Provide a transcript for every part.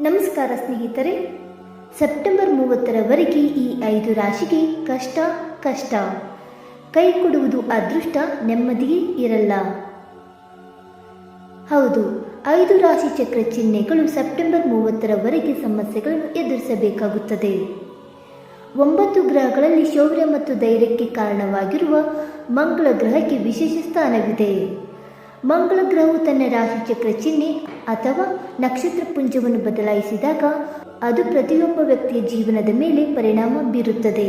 ನಮಸ್ಕಾರ ಸ್ನೇಹಿತರೆ. ಸೆಪ್ಟೆಂಬರ್ ಮೂವತ್ತರವರೆಗೆ ಈ ಐದು ರಾಶಿಗೆ ಕಷ್ಟ ಕಷ್ಟ. ಕೈ ಕೊಡುವುದು ಅದೃಷ್ಟ, ನೆಮ್ಮದಿಯೇ ಇರಲ್ಲ. ಹೌದು, ಐದು ರಾಶಿ ಚಕ್ರ ಚಿಹ್ನೆಗಳು ಸೆಪ್ಟೆಂಬರ್ ಮೂವತ್ತರವರೆಗೆ ಸಮಸ್ಯೆಗಳನ್ನು ಎದುರಿಸಬೇಕಾಗುತ್ತದೆ. ಒಂಬತ್ತು ಗ್ರಹಗಳಲ್ಲಿ ಶೌರ್ಯ ಮತ್ತು ಧೈರ್ಯಕ್ಕೆ ಕಾರಣವಾಗಿರುವ ಮಂಗಳ ಗ್ರಹಕ್ಕೆ ವಿಶೇಷ ಸ್ಥಾನವಿದೆ. ಮಂಗಳ ಗ್ರಹವು ತನ್ನ ರಾಶಿ ಚಕ್ರ ಚಿಹ್ನೆ ಅಥವಾ ನಕ್ಷತ್ರ ಪುಂಜವನ್ನು ಬದಲಾಯಿಸಿದಾಗ ಅದು ಪ್ರತಿಯೊಬ್ಬ ವ್ಯಕ್ತಿಯ ಜೀವನದ ಮೇಲೆ ಪರಿಣಾಮ ಬೀರುತ್ತದೆ.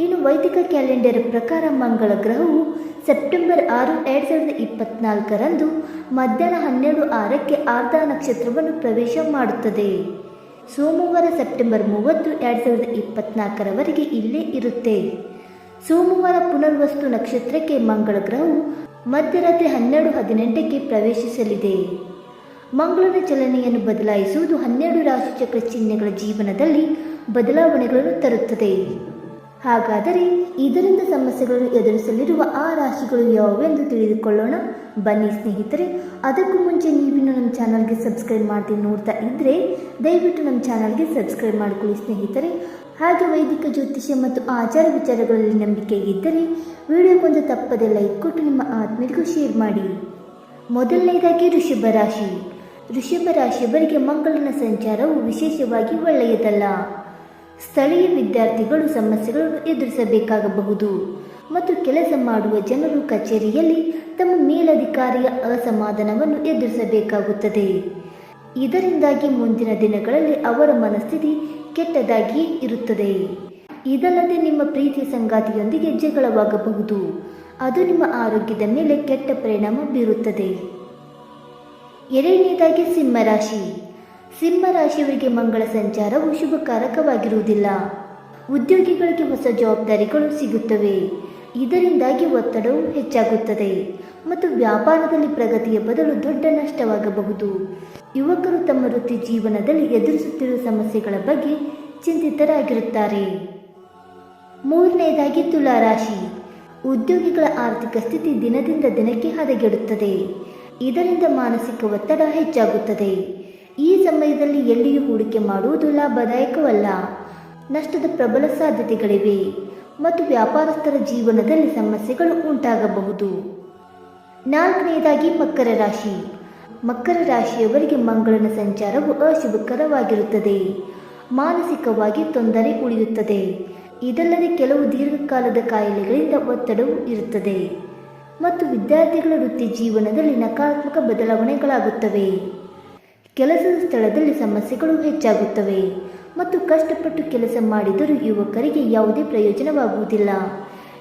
ಇನ್ನು ವೈದಿಕ ಕ್ಯಾಲೆಂಡರ್ ಪ್ರಕಾರ ಮಂಗಳ ಗ್ರಹವು ಸೆಪ್ಟೆಂಬರ್ ಆರು ಎರಡು ಸಾವಿರದ ಇಪ್ಪತ್ನಾಲ್ಕರಂದು ಮಧ್ಯಾಹ್ನ ಹನ್ನೆರಡು ಆರಕ್ಕೆ ಆರ್ಧ ನಕ್ಷತ್ರವನ್ನು ಪ್ರವೇಶ ಮಾಡುತ್ತದೆ. ಸೋಮವಾರ ಸೆಪ್ಟೆಂಬರ್ ಮೂವತ್ತು ಎರಡು ಸಾವಿರದ ಇಪ್ಪತ್ನಾಲ್ಕರವರೆಗೆ ಇಲ್ಲೇ ಇರುತ್ತೆ. ಸೋಮವಾರ ಪುನರ್ವಸ್ತು ನಕ್ಷತ್ರಕ್ಕೆ ಮಂಗಳ ಗ್ರಹವು ಮಧ್ಯರಾತ್ರಿ ಹನ್ನೆರಡು ಹದಿನೆಂಟಕ್ಕೆ ಪ್ರವೇಶಿಸಲಿದೆ. ಮಂಗಳನ ಚಲನೆಯನ್ನು ಬದಲಾಯಿಸುವುದು ಹನ್ನೆರಡು ರಾಶಿಚಕ್ರ ಚಿಹ್ನೆಗಳ ಜೀವನದಲ್ಲಿ ಬದಲಾವಣೆಗಳನ್ನು ತರುತ್ತದೆ. ಹಾಗಾದರೆ ಇದರಿಂದ ಸಮಸ್ಯೆಗಳನ್ನು ಎದುರಿಸಲಿರುವ ಆ ರಾಶಿಗಳು ಯಾವುವೆಂದು ತಿಳಿದುಕೊಳ್ಳೋಣ? ಬನ್ನಿ ಸ್ನೇಹಿತರೆ, ಅದಕ್ಕೂ ಮುಂಚೆ ನೀವಿನ್ನು ನಮ್ಮ ಚಾನಲ್ಗೆ ಸಬ್ಸ್ಕ್ರೈಬ್ ಮಾಡಿ ನೋಡ್ತಾ ಇದ್ದರೆ ದಯವಿಟ್ಟು ನಮ್ಮ ಚಾನಲ್ಗೆ ಸಬ್ಸ್ಕ್ರೈಬ್ ಮಾಡಿಕೊಳ್ಳಿ ಸ್ನೇಹಿತರೆ. ಹಾಗೆ ವೈದಿಕ ಜ್ಯೋತಿಷ್ಯ ಮತ್ತು ಆಚಾರ ವಿಚಾರಗಳಲ್ಲಿ ನಂಬಿಕೆ ಇದ್ದರೆ ವಿಡಿಯೋಗೊಂದು ತಪ್ಪದೆ ಲೈಕ್ ಕೊಟ್ಟು ನಿಮ್ಮ ಆತ್ಮೀಯರಿಗೂ ಶೇರ್ ಮಾಡಿ. ಮೊದಲನೇದಾಗಿ ಋಷಭ ರಾಶಿ. ಋಷಭ ರಾಶಿಯವರಿಗೆ ಮಂಗಳನ ಸಂಚಾರವು ವಿಶೇಷವಾಗಿ ಒಳ್ಳೆಯದಲ್ಲ. ಸ್ಥಳೀಯ ವಿದ್ಯಾರ್ಥಿಗಳು ಸಮಸ್ಯೆಗಳನ್ನು ಎದುರಿಸಬೇಕಾಗಬಹುದು ಮತ್ತು ಕೆಲಸ ಮಾಡುವ ಜನರು ಕಚೇರಿಯಲ್ಲಿ ತಮ್ಮ ಮೇಲಧಿಕಾರಿಯ ಅಸಮಾಧಾನವನ್ನು ಎದುರಿಸಬೇಕಾಗುತ್ತದೆ. ಇದರಿಂದಾಗಿ ಮುಂದಿನ ದಿನಗಳಲ್ಲಿ ಅವರ ಮನಸ್ಥಿತಿ ಕೆಟ್ಟದಾಗಿಯೇ ಇರುತ್ತದೆ. ಇದಲ್ಲದೆ ನಿಮ್ಮ ಪ್ರೀತಿ ಸಂಗಾತಿಯೊಂದಿಗೆ ಜಗಳವಾಗಬಹುದು. ಅದು ನಿಮ್ಮ ಆರೋಗ್ಯದ ಮೇಲೆ ಕೆಟ್ಟ ಪರಿಣಾಮ ಬೀರುತ್ತದೆ. ಎರಡನೇದಾಗಿ ಸಿಂಹರಾಶಿ. ಸಿಂಹರಾಶಿಯವರಿಗೆ ಮಂಗಳ ಸಂಚಾರವು ಶುಭಕಾರಕವಾಗಿರುವುದಿಲ್ಲ. ಉದ್ಯೋಗಿಗಳಿಗೆ ಹೊಸ ಜವಾಬ್ದಾರಿಗಳು ಸಿಗುತ್ತವೆ. ಇದರಿಂದಾಗಿ ಒತ್ತಡವು ಹೆಚ್ಚಾಗುತ್ತದೆ ಮತ್ತು ವ್ಯಾಪಾರದಲ್ಲಿ ಪ್ರಗತಿಯ ಬದಲು ದೊಡ್ಡ ನಷ್ಟವಾಗಬಹುದು. ಯುವಕರು ತಮ್ಮ ವೃತ್ತಿ ಜೀವನದಲ್ಲಿ ಎದುರಿಸುತ್ತಿರುವ ಸಮಸ್ಯೆಗಳ ಬಗ್ಗೆ ಚಿಂತಿತರಾಗಿರುತ್ತಾರೆ. ಮೂರನೆಯದಾಗಿ ತುಲಾರಾಶಿ ಉದ್ಯೋಗಿಗಳ ಆರ್ಥಿಕ ಸ್ಥಿತಿ ದಿನದಿಂದ ದಿನಕ್ಕೆ ಹದಗೆಡುತ್ತದೆ. ಇದರಿಂದ ಮಾನಸಿಕ ಒತ್ತಡ ಹೆಚ್ಚಾಗುತ್ತದೆ. ಈ ಸಮಯದಲ್ಲಿ ಎಲ್ಲಿಯೂ ಹೂಡಿಕೆ ಮಾಡುವುದು ಲಾಭದಾಯಕವಲ್ಲ. ನಷ್ಟದ ಪ್ರಬಲ ಸಾಧ್ಯತೆಗಳಿವೆ. ಮತ್ತು ವ್ಯಾಪಾರಸ್ಥರ ಜೀವನದಲ್ಲಿ ಸಮಸ್ಯೆಗಳು ಉಂಟಾಗಬಹುದು. ನಾಲ್ಕನೆಯದಾಗಿ ಮಕರ ರಾಶಿ. ಮಕರ ರಾಶಿಯವರಿಗೆ ಮಂಗಳನ ಸಂಚಾರವು ಅಶುಭಕರವಾಗಿರುತ್ತದೆ. ಮಾನಸಿಕವಾಗಿ ತೊಂದರೆ ಉಳಿಯುತ್ತದೆ. ಇದಲ್ಲದೆ ಕೆಲವು ದೀರ್ಘಕಾಲದ ಕಾಯಿಲೆಗಳಿಂದ ಒತ್ತಡವು ಇರುತ್ತದೆ. ಮತ್ತು ವಿದ್ಯಾರ್ಥಿಗಳ ವೃತ್ತಿ ಜೀವನದಲ್ಲಿ ನಕಾರಾತ್ಮಕ ಬದಲಾವಣೆಗಳಾಗುತ್ತವೆ. ಕೆಲಸದ ಸ್ಥಳದಲ್ಲಿ ಸಮಸ್ಯೆಗಳು ಹೆಚ್ಚಾಗುತ್ತವೆ. ಮತ್ತು ಕಷ್ಟಪಟ್ಟು ಕೆಲಸ ಮಾಡಿದರೂ ಯುವಕರಿಗೆ ಯಾವುದೇ ಪ್ರಯೋಜನವಾಗುವುದಿಲ್ಲ.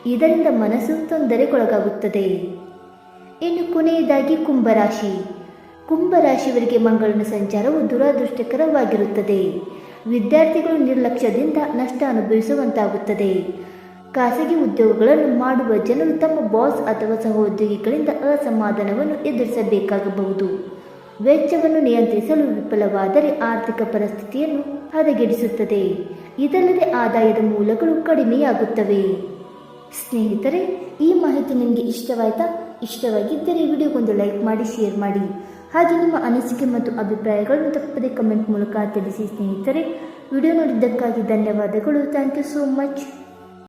ಇದರಿಂದ ಮನಸ್ಸು ತೊಂದರೆಗೊಳಗಾಗುತ್ತದೆ. ಇನ್ನು ಕೊನೆಯದಾಗಿ ಕುಂಭರಾಶಿ. ಕುಂಭರಾಶಿಯವರಿಗೆ ಮಂಗಳನ ಸಂಚಾರವು ದುರಾದೃಷ್ಟಕರವಾಗಿರುತ್ತದೆ. ವಿದ್ಯಾರ್ಥಿಗಳು ನಿರ್ಲಕ್ಷ್ಯದಿಂದ ನಷ್ಟ ಅನುಭವಿಸುವಂತಾಗುತ್ತದೆ. ಖಾಸಗಿ ಉದ್ಯೋಗಗಳನ್ನು ಮಾಡುವ ಜನರು ತಮ್ಮ ಬಾಸ್ ಅಥವಾ ಸಹೋದ್ಯೋಗಿಗಳಿಂದ ಅಸಮಾಧಾನವನ್ನು ಎದುರಿಸಬೇಕಾಗಬಹುದು. ವೆಚ್ಚವನ್ನು ನಿಯಂತ್ರಿಸಲು ವಿಫಲವಾದರೆ ಆರ್ಥಿಕ ಪರಿಸ್ಥಿತಿಯನ್ನು ಹದಗೆಡಿಸುತ್ತದೆ. ಇದಲ್ಲದೆ ಆದಾಯದ ಮೂಲಗಳು ಕಡಿಮೆಯಾಗುತ್ತವೆ. ಸ್ನೇಹಿತರೆ, ಈ ಮಾಹಿತಿ ನಿಮಗೆ ಇಷ್ಟವಾಯ್ತಾ? ಇಷ್ಟವಾಗಿದ್ದರೆ ವಿಡಿಯೋಗೊಂದು ಲೈಕ್ ಮಾಡಿ, ಶೇರ್ ಮಾಡಿ. ಹಾಗೆ ನಿಮ್ಮ ಅನಿಸಿಕೆ ಮತ್ತು ಅಭಿಪ್ರಾಯಗಳನ್ನು ತಪ್ಪದೆ ಕಮೆಂಟ್ ಮೂಲಕ ತಿಳಿಸಿ ಸ್ನೇಹಿತರೆ. ವಿಡಿಯೋ ನೋಡಿದ್ದಕ್ಕಾಗಿ ಧನ್ಯವಾದಗಳು. Thank you so much